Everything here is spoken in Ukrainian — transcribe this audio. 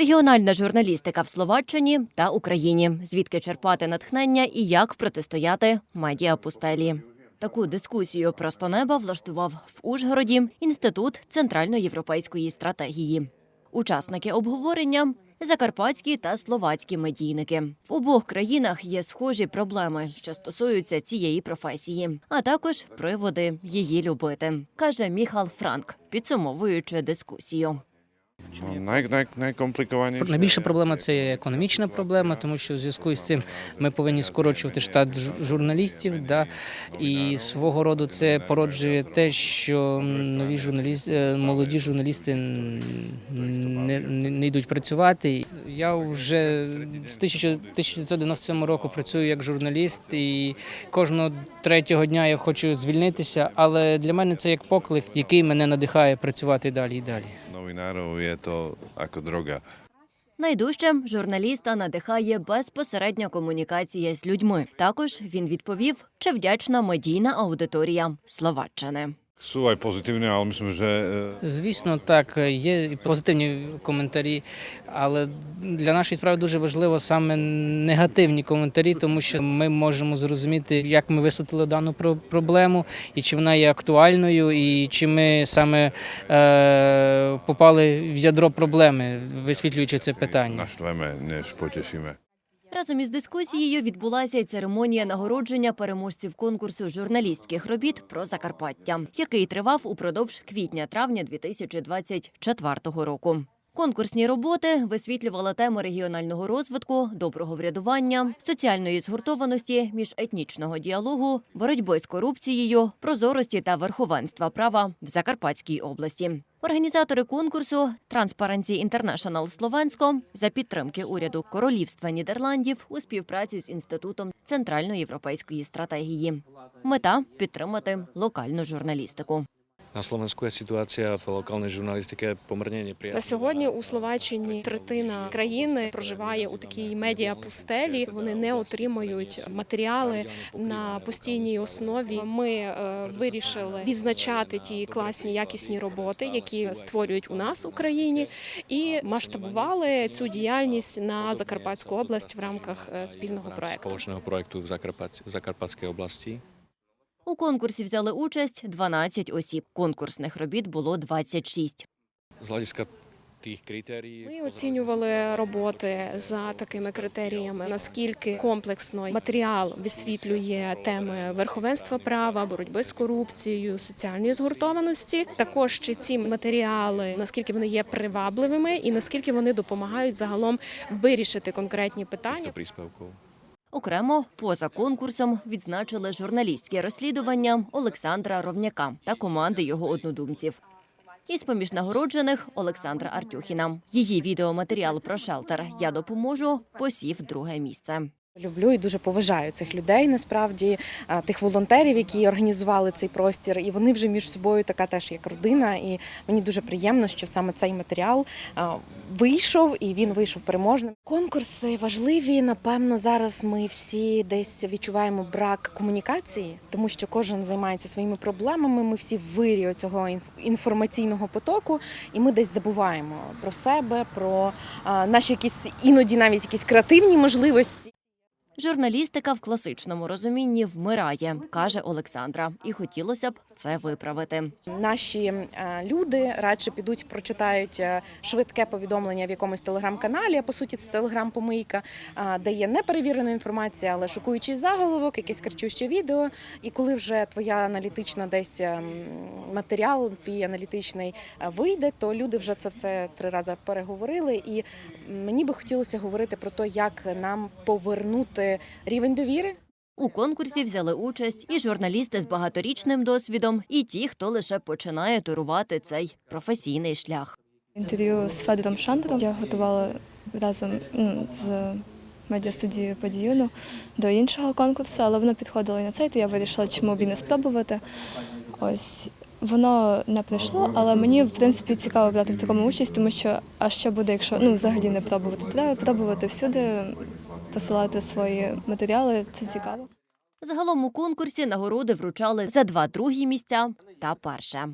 Регіональна журналістика в Словаччині та Україні. Звідки черпати натхнення і як протистояти медіапустелі. Таку дискусію просто неба влаштував в Ужгороді інститут центральноєвропейської стратегії. Учасники обговорення закарпатські та словацькі медійники. В обох країнах є схожі проблеми, що стосуються цієї професії, а також приводи її любити, каже Міхал Франк, підсумовуючи дискусію. No, най, най, найкомплікованіше. Найбільша проблема це економічна проблема, тому що в зв'язку з цим ми повинні скорочувати штат журналістів. Да, і свого роду це породжує те, що нові журналісти, молоді журналісти не, не, не йдуть працювати. Я вже з 1997 року працюю як журналіст, і кожного третього дня я хочу звільнитися, але для мене це як поклик, який мене надихає працювати далі і далі. Novinárov je to ako droga. Найдужче журналіста надихає безпосередня комунікація з людьми. Також він відповів, чи вдячна медійна аудиторія Словаччини. Sú aj pozitívne, ale myslím, že e, Звісно, так є і позитивні коментарі, але для нашої справи дуже важливо саме негативні коментарі, тому що ми можемо зрозуміти, як ми висвітлили дану про- проблему, і чи вона є актуальною, і чи ми саме е, попали в ядро проблеми, висвітлюючи це питання. naštveme, než potešíme. Разом із дискусією відбулася й церемонія нагородження переможців конкурсу журналістських робіт про Закарпаття, який тривав упродовж квітня-травня 2024 року. Конкурсні роботи висвітлювали теми регіонального розвитку, доброго врядування, соціальної згуртованості, міжетнічного діалогу, боротьби з корупцією, прозорості та верховенства права в Закарпатській області. Організатори конкурсу Transparency International Словенсько за підтримки уряду Королівства Нідерландів у співпраці з інститутом центральноєвропейської стратегії. Мета підтримати локальну журналістику. Na Slovensku je situácia v lokálnej žurnalistike pomerne На сьогодні у Словаччині третина країни проживає у такій медіапустелі. Вони не отримують матеріали на постійній основі. Ми е, вирішили відзначати ті класні якісні роботи, які створюють у нас в Україні, і масштабували цю діяльність на Закарпатську область в рамках е, спільного проекту. v, Zakarpat- v Zakarpatskej oblasti. У конкурсі взяли участь 12 осіб. Конкурсних робіт було 26. Z hľadiska tých kritérií... Ми оцінювали роботи за такими критеріями, наскільки комплексно матеріал висвітлює теми верховенства права, боротьби з корупцією, соціальної згуртованості. Також чи ці матеріали наскільки вони є привабливими і наскільки вони допомагають загалом вирішити конкретні питання. Окремо, поза конкурсом, відзначили журналістське розслідування Олександра Ровняка та команди його однодумців. Із поміж нагороджених Олександра Артюхіна. Її відеоматеріал про шелтер Я допоможу посів друге місце. Люблю і дуже поважаю цих людей. Насправді тих волонтерів, які організували цей простір, і вони вже між собою така теж як родина. І мені дуже приємно, що саме цей матеріал вийшов і він вийшов переможним. Конкурси важливі. Напевно, зараз ми всі десь відчуваємо брак комунікації, тому що кожен займається своїми проблемами. Ми всі в вирі цього інформаційного потоку, і ми десь забуваємо про себе, про наші якісь іноді навіть якісь креативні можливості. Журналістика в класичному розумінні вмирає, каже Олександра, і хотілося б це виправити. Наші е, люди радше підуть, прочитають е, швидке повідомлення в якомусь телеграм-каналі. А по суті, це телеграм-помийка, е, де є неперевірена інформація, але шокуючий заголовок, якесь кричуще відео. І коли вже твоя аналітична десь е, матеріал, твій аналітичний вийде, то люди вже це все три рази переговорили. І мені би хотілося говорити про те, як нам повернути рівень довіри. У конкурсі взяли участь і журналісти з багаторічним досвідом, і ті, хто лише починає турувати цей професійний шлях. Інтерв'ю з Федором Шандером я готувала разом ну, з медіастудією Подіюну до іншого конкурсу, але воно підходило і на цей, то я вирішила, чому б і не спробувати. Ось воно не прийшло, але мені в принципі цікаво брати в такому участь, тому що а що буде, якщо ну взагалі не пробувати? Треба пробувати всюди, посилати свої матеріали. Це цікаво. Загалом у конкурсі нагороди вручали за два другі місця та перше.